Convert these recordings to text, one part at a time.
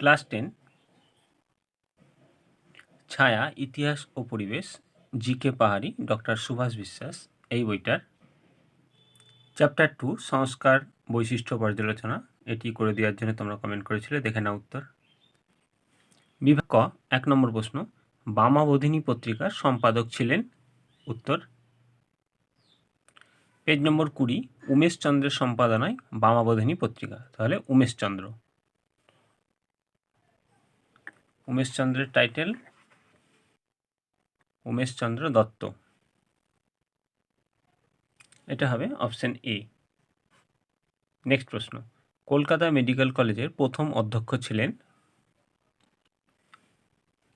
Class ten, ছায়া, ইতিহাস ও পরিবেশ জি কে পাহাড়ি, ডক্টর সুভাষ বিশ্বাস, এই বইটার চ্যাপ্টার টু, সংস্কার বৈশিষ্ট্য পর্যালোচনা। এটি করে দেওয়ার জন্য তোমরা কমেন্ট করেছিলে, দেখে নাও উত্তর। বিভাগ ক, এক নম্বর প্রশ্ন, বামাবোধিনী পত্রিকার সম্পাদক ছিলেন? উত্তর, পেজ নম্বর কুড়ি, উমেশ চন্দ্রের সম্পাদনায় বামাবোধিনী পত্রিকা। তাহলে উমেশ চন্দ্র উমেশ চন্দ্রের টাইটেল উমেশ চন্দ্র দত্ত। এটা হবে অপশন এ নেক্সট প্রশ্ন। কলকাতা মেডিকেল কলেজের প্রথম অধ্যক্ষ ছিলেন?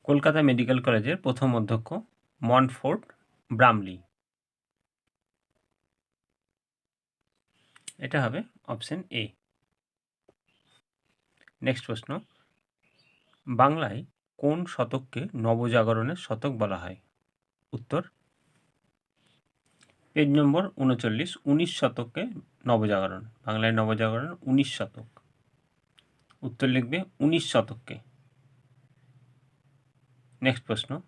কলকাতা মেডিকেল কলেজের প্রথম অধ্যক্ষ মনফোর্ড ব্রামলি। এটা হবে অপশন এ নেক্সট প্রশ্ন। বাংলায় কোন শতককে নবজাগরণের শতক বলা হয়? উত্তর, পেজ নম্বর উনচল্লিশ, উনিশ শতকে নবজাগরণ, বাংলায় নবজাগরণ উনিশ শতক। উত্তর লিখবে উনিশ শতককে। নেক্সট প্রশ্ন।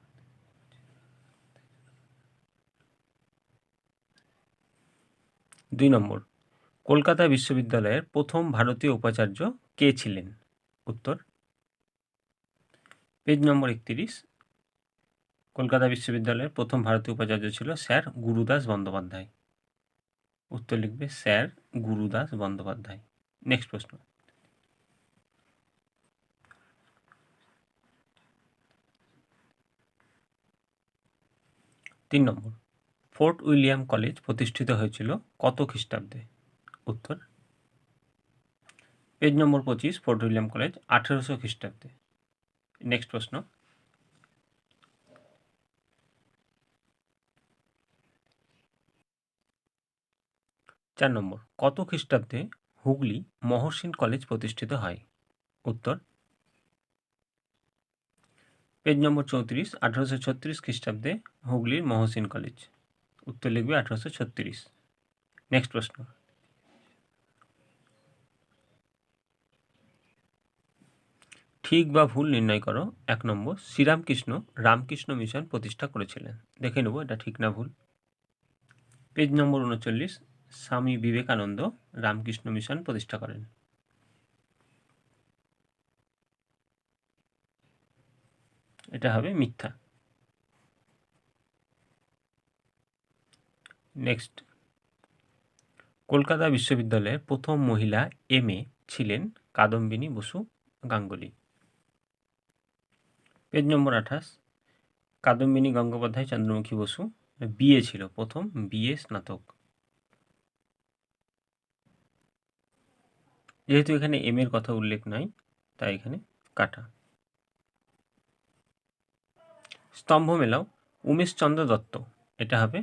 দুই নম্বর, কলকাতা বিশ্ববিদ্যালয়ের প্রথম ভারতীয় উপাচার্য কে ছিলেন? উত্তর পেজ নম্বর একত্রিশ। কলকাতা বিশ্ববিদ্যালয়ের প্রথম ভারতীয় উপাচার্য ছিল স্যার গুরুদাস বন্দ্যোপাধ্যায়। উত্তর লিখবে, স্যার গুরুদাস বন্দ্যোপাধ্যায়। নেক্সট প্রশ্ন। তিন নম্বর, ফোর্ট উইলিয়াম কলেজ প্রতিষ্ঠিত হয়েছিল কত খ্রিস্টাব্দে? উত্তর, পেজ নম্বর পঁচিশ, ফোর্ট উইলিয়াম কলেজ আঠেরোশো খ্রিস্টাব্দে। নেক্সট প্রশ্ন. চার নম্বর, কত খ্রিস্টাব্দে হুগলি মহসিন কলেজ প্রতিষ্ঠিত হয়? উত্তর, পেজ নম্বর চৌত্রিশ, আঠারোশো ছত্রিশ খ্রিস্টাব্দে হুগলির মহসিন কলেজ। উত্তর লিখবে আঠারোশো ছত্রিশ। নেক্সট প্রশ্ন ঠিক বা ভুল নির্ণয় করো। এক নম্বর, শ্রীরামকৃষ্ণ রামকৃষ্ণ মিশন প্রতিষ্ঠা করেছিলেন। দেখে নেব এটা ঠিক না ভুল। পেজ নম্বর উনচল্লিশ, স্বামী বিবেকানন্দ রামকৃষ্ণ মিশন প্রতিষ্ঠা করেন। এটা হবে মিথ্যা। নেক্সট, কলকাতা বিশ্ববিদ্যালয়ের প্রথম মহিলা এম এ ছিলেন কাদম্বিনী বসু গাঙ্গুলি। পেজ নম্বর আঠাশ। কাদম্বিনী গঙ্গোপাধ্যায়, চন্দ্রমুখী বসু। বিএ ছিল প্রথম বিএ স্নাতক। যেহেতু এখানে এম এর কথা উল্লেখ নাই, তাই এখানে কাটা। স্তম্ভ মেলাও উমেশচন্দ্র দত্ত। এটা হবে,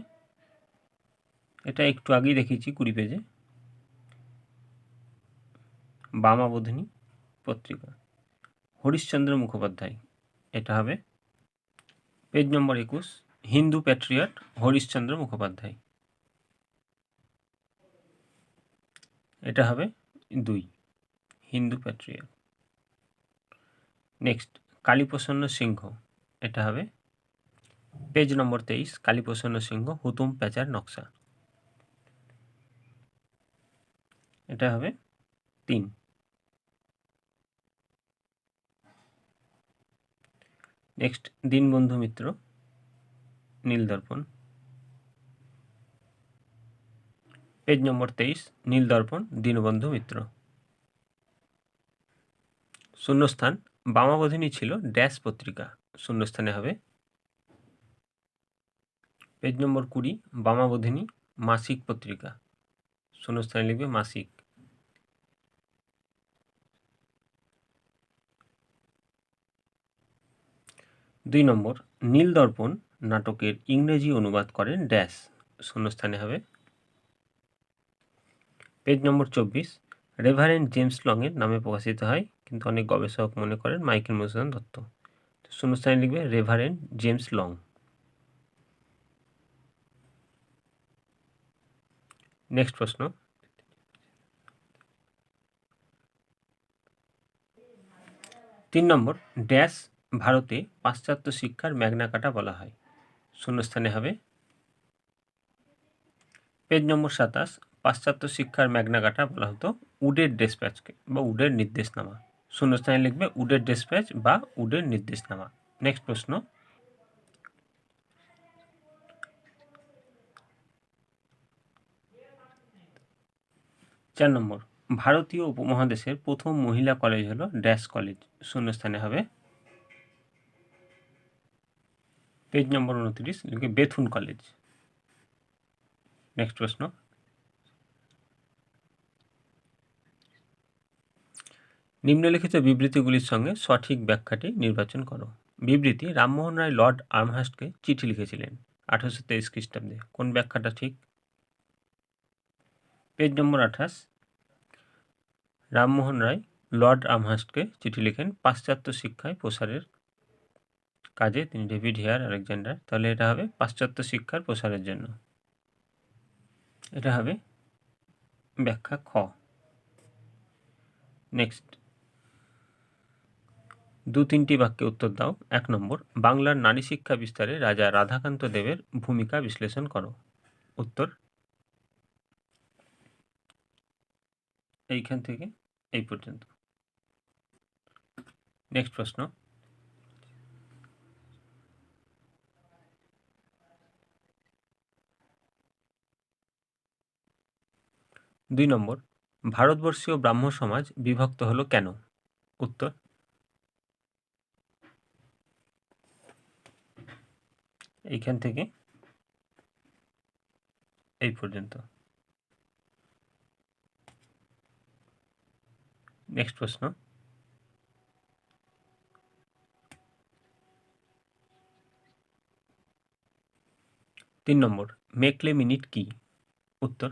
এটা একটু আগেই দেখেছি কুড়ি পেজে। বামাবোধিনী পত্রিকা। হরিশ্চন্দ্র মুখোপাধ্যায়। এটা হবে। পেজ নম্বর একুশ, হিন্দু প্যাট্রিয়ট হরিশ্চন্দ্র মুখোপাধ্যায়। এটা হবে দুই, হিন্দু প্যাট্রিয়ট নেক্সট কালীপ্রসন্ন সিংহ। এটা হবে পেজ নম্বর তেইশ, কালীপ্রসন্ন সিংহ, হুতুম প্যাচার নকশা। এটা হবে তিন নেক্সট দীনবন্ধু মিত্র নীল দর্পণ পেজ নম্বর তেইশ নীল দর্পণ দীনবন্ধু মিত্র। শূন্যস্থান, বামাবোধিনী ছিল ড্যাশ পত্রিকা। শূন্যস্থানে হবে। পেজ নম্বর কুড়ি, বামাবোধিনী, মাসিক পত্রিকা। শূন্যস্থানে লিখবে মাসিক। দুই নম্বর, নীল দর্পণ নাটকের ইংরেজি অনুবাদ করেন ড্যাশ। শূন্যস্থানে হবে। পেজ নম্বর চব্বিশ, রেভারেন্ট জেমস লংয়ের নামে প্রকাশিত হয়, কিন্তু অনেক গবেষক মনে করেন মাইকেল মধুসূদন দত্ত। শূন্যস্থানে লিখবে, রেভারেন্ট জেমস লং। নেক্সট প্রশ্ন। তিন নম্বর, ড্যাশ ভারতে পাশ্চাত্য শিক্ষার ম্যাগনা কাটা বলা হয়। শূন্যস্থানে হবে। পেজ নম্বর সাতাশ, পাশ্চাত্য শিক্ষার ম্যাগনা কাটা বলা হতো উডের ডেসপ্যাচকে বা উডের নির্দেশনামা। শূন্যস্থানে লিখবে উডের ডেসপ্যাচ বা উডের নির্দেশনামা। নেক্সট প্রশ্ন। চার নম্বর, ভারতীয় উপমহাদেশের প্রথম মহিলা কলেজ হলো ড্যাশ কলেজ। শূন্যস্থানে হবে। পেজ নম্বর উনত্রিশ বেথুন কলেজ নেক্সট প্রশ্ন. নিম্নলিখিত বিবৃতিগুলির সঙ্গে সঠিক ব্যাখ্যাটি নির্বাচন করো। বিবৃতি রামমোহন রায় লর্ড আর্মহাস্টকে চিঠি লিখেছিলেন আঠারোশো তেইশ খ্রিস্টাব্দে। কোন ব্যাখ্যাটা ঠিক? পেজ নম্বর আঠাশ। রামমোহন রায় লর্ড আমহাস্টকে চিঠি লিখেন পাশ্চাত্য শিক্ষায় প্রসারের কাজে, তিনি ডেভিড হেয়ার আলেকজান্ডার। তাহলে এটা হবে পাশ্চাত্য শিক্ষার প্রসারের জন্য। এটা হবে ব্যাখ্যা খ। নেক্সট দু তিনটি বাক্যে উত্তর দাও। এক নম্বর, বাংলার নারী শিক্ষা বিস্তারে রাজা রাধাকান্ত দেবের ভূমিকা বিশ্লেষণ করো। উত্তর? এইখান থেকে এই পর্যন্ত। নেক্সট প্রশ্ন। দুই নম্বর, ভারতবর্ষীয় ব্রাহ্ম সমাজ বিভক্ত হলো কেন? উত্তর, এইখান থেকে এই পর্যন্ত। নেক্সট প্রশ্ন, তিন নম্বর মেকলে মিনিট কি? উত্তর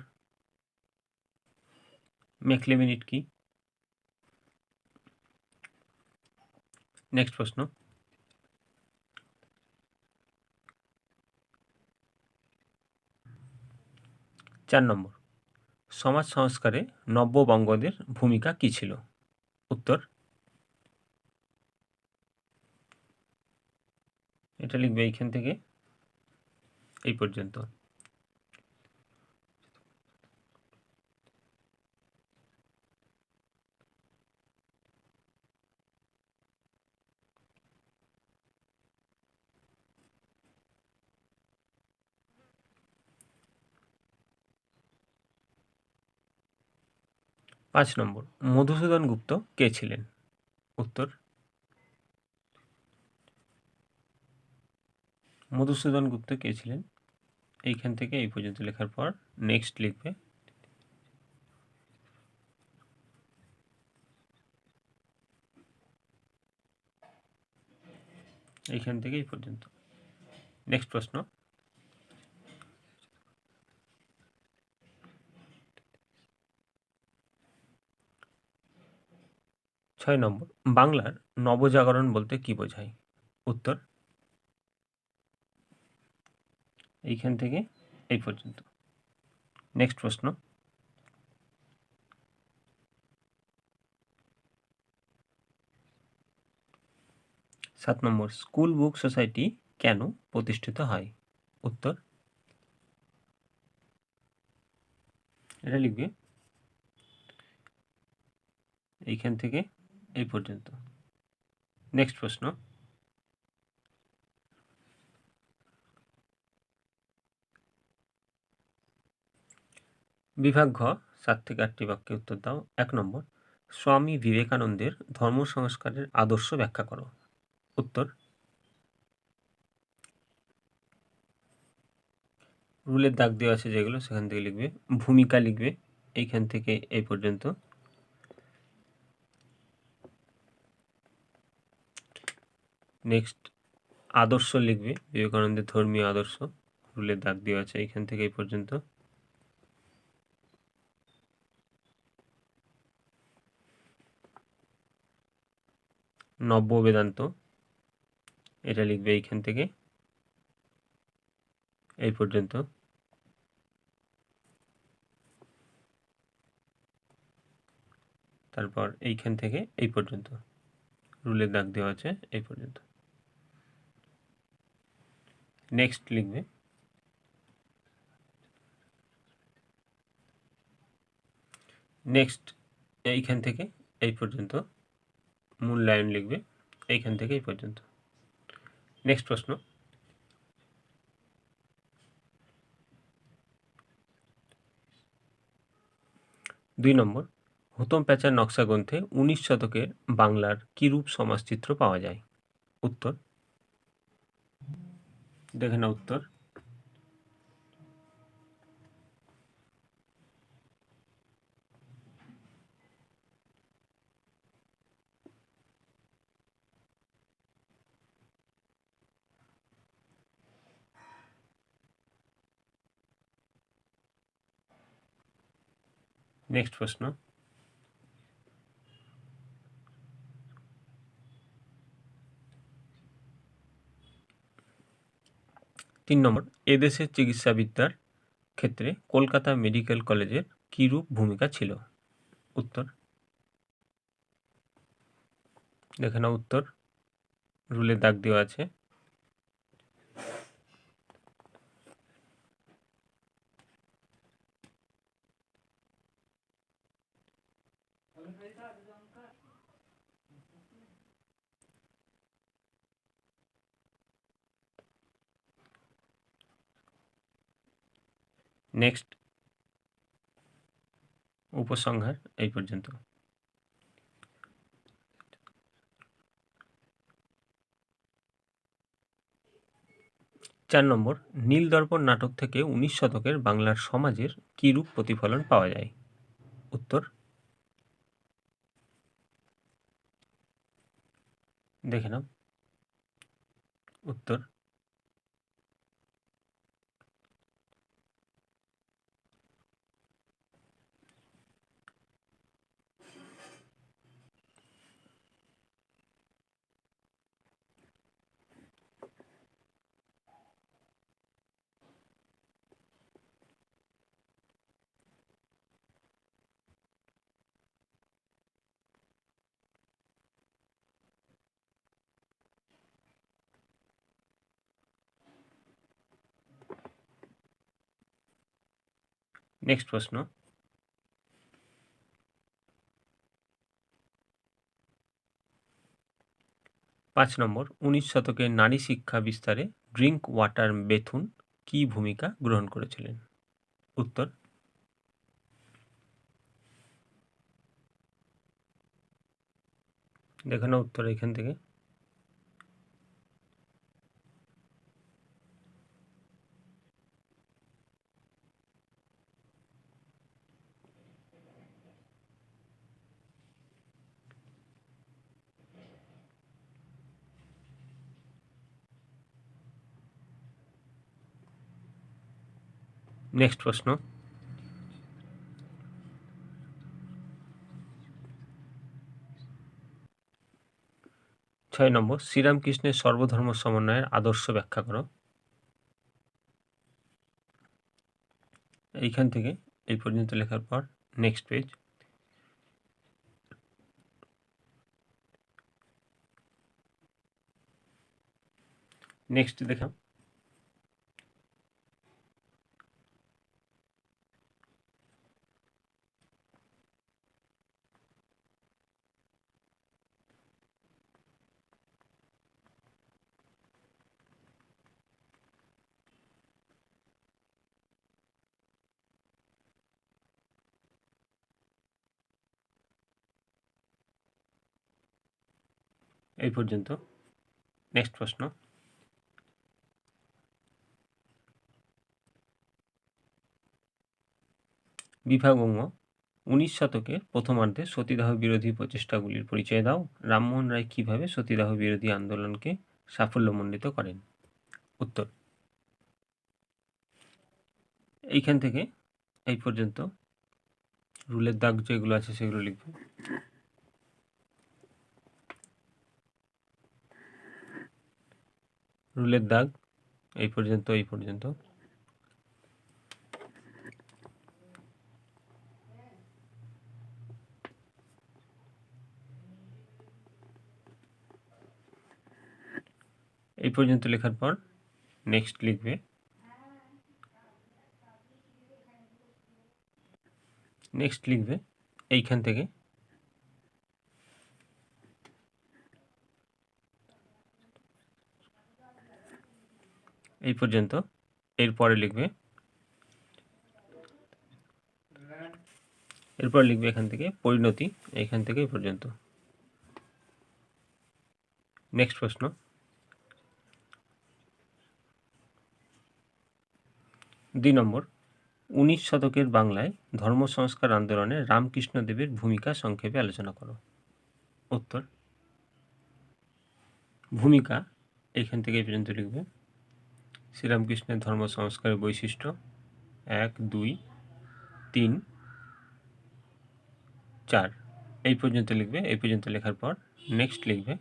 মেকলে কি? নেক্সট প্রশ্ন। চার নম্বর। সমাজ সংস্কারে নব্যবঙ্গদের ভূমিকা কী ছিল? উত্তর। এটা লিখবে এইখান থেকে। এই পর্যন্ত। পাঁচ নম্বর, মধুসূদন গুপ্ত কে ছিলেন? উত্তর, মধুসূদন গুপ্ত কে ছিলেন? এইখান থেকে এই পর্যন্ত লেখার পর নেক্সট লিখবে। এইখান থেকে এই পর্যন্ত। নেক্সট প্রশ্ন ছয় নম্বর, বাংলার নবজাগরণ বলতে কি বোঝায়? উত্তর? এইখান থেকে এই পর্যন্ত। নেক্সট প্রশ্ন। সাত নম্বর, স্কুল বুক সোসাইটি কেন প্রতিষ্ঠিত হয়? উত্তর? এটা লিখবে। এইখান থেকে এই পর্যন্ত। নেক্সট প্রশ্ন। বিভাগ ঘ, সাত থেকে আটটি বাক্যে উত্তর দাও। এক নম্বর, স্বামী বিবেকানন্দের ধর্ম সংস্কারের আদর্শ ব্যাখ্যা করো। উত্তর, রুলের দাগ দেওয়া আছে যেগুলো সেখান থেকে লিখবে। ভূমিকা লিখবে। এইখান থেকে এই পর্যন্ত। নেক্সট আদর্শ লিখবে। বিবেকানন্দের ধর্মীয় আদর্শ। রুলের দাগ দেওয়া আছে এইখান থেকে এই পর্যন্ত। নব্য বেদান্ত এটা লিখবে এইখান থেকে। এই পর্যন্ত। তারপর এইখান থেকে এই পর্যন্ত। রুলের দাগ দেওয়া আছে এই পর্যন্ত। নেক্সট লিখবে। নেক্সট এইখান থেকে এই পর্যন্ত। মূল্যায়ন লিখবে, এইখান থেকে এই পর্যন্ত। নেক্সট প্রশ্ন। দুই নম্বর, হুতম প্যাঁচার নকশা গ্রন্থে উনিশ শতকের বাংলার কিরূপ সমাজচিত্র পাওয়া যায়? উত্তর দেখে না উত্তর নেক্সট প্রশ্ন তিন নম্বর এদেশের চিকিৎসাবিদ্যার ক্ষেত্রে কলকাতা মেডিকেল কলেজের কীরূপ ভূমিকা ছিল? উত্তর। দেখে নাও উত্তর। রুলে দাগ দেওয়া আছে। নেক্সট উপসংহার এই পর্যন্ত। চার নম্বর, নীলদর্পণ নাটক থেকে উনিশ শতকের বাংলার সমাজের কীরূপ প্রতিফলন পাওয়া যায়? উত্তর, দেখে নাও। উত্তর নেক্সট প্রশ্ন পাঁচ নম্বর, উনিশ শতকে নারী শিক্ষা বিস্তারে ড্রিঙ্ক ওয়াটার বেথুন কি ভূমিকা গ্রহণ করেছিলেন? উত্তর, দেখো না উত্তর এখান থেকে। নেক্সট প্রশ্ন। ছয় নম্বর, শ্রীরামকৃষ্ণের সর্বধর্ম সমন্বয়ের আদর্শ ব্যাখ্যা করো। এইখান থেকে এই পর্যন্ত লেখার পর নেক্সট পেজ নেক্সট দেখাম এই পর্যন্ত। নেক্সট প্রশ্ন। বিভাগঙ্গ, উনিশ শতকের প্রথমার্ধে সতীদাহ বিরোধী প্রচেষ্টাগুলির পরিচয় দাও। রামমোহন রায় কীভাবে সতীদাহ বিরোধী আন্দোলনকে সাফল্যমণ্ডিত করেন? উত্তর। এইখান থেকে এই পর্যন্ত। রুলের দাগ যেগুলো আছে সেগুলো লিখবে। রুলের দাগ। এই পর্যন্ত এই পর্যন্ত। এই পর্যন্ত লেখার পর নেক্সট লিখবে। নেক্সট লিখবে। এইখান থেকে এই পর্যন্ত। এরপরে লিখবে। এরপর লিখবে এখান থেকে পরিণতি, এখান থেকে এই পর্যন্ত। নেক্সট প্রশ্ন। দুই নম্বর, উনিশ শতকের বাংলায় ধর্ম সংস্কার আন্দোলনে রামকৃষ্ণদেবের ভূমিকা সংক্ষেপে আলোচনা করো। উত্তর, ভূমিকা এইখান থেকে এই পর্যন্ত লিখবে। শ্রীরামকৃষ্ণের ধর্ম সংস্কারের বৈশিষ্ট্য এক, দুই, তিন, চার। এই পর্যন্ত লিখবে, এই পর্যন্ত লেখার পর নেক্সট লিখবে।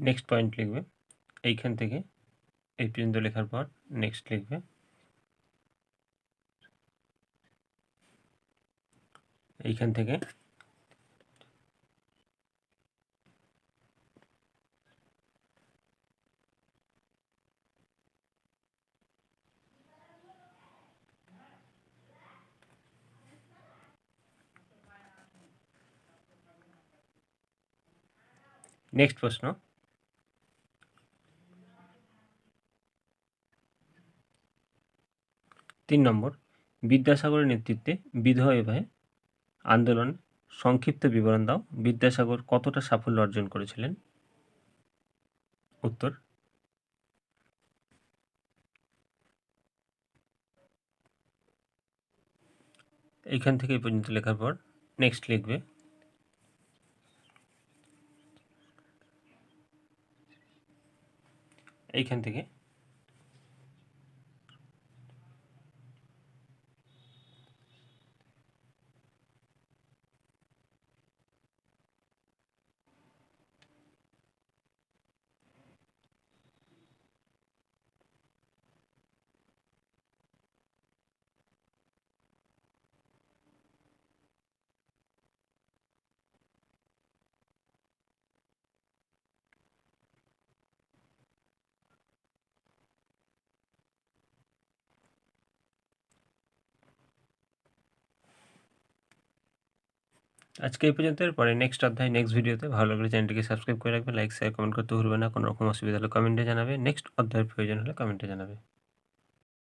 নেক্সট পয়েন্ট লিখবে। এইখান থেকে এই পর্যন্ত লেখার পর নেক্সট লিখবে। এইখান থেকে নেক্সট প্রশ্ন তিন নম্বর, বিদ্যাসাগরের নেতৃত্বে বিধবা বিবাহে আন্দোলন, সংক্ষিপ্ত বিবরণ দাও। বিদ্যাসাগর কতটা সাফল্য অর্জন করেছিলেন? উত্তর এইখান থেকে পর্যন্ত লেখার পর নেক্সট লিখবে। এইখান থেকে। আজকে এই পর্যন্ত পরে নেক্সট অধ্যায় নেক্সট ভিডিওতে ভালো লাগলে চ্যানেলটিকে সাবস্ক্রাইব করে রাখবে লাইক শেয়ার কমেন্ট করতে ভুলবে না, কোনো রকম অসুবিধা হলে কমেন্টে জানাবে। নেক্সট অধ্যায়ের প্রয়োজন হলে কমেন্টে জানাবে।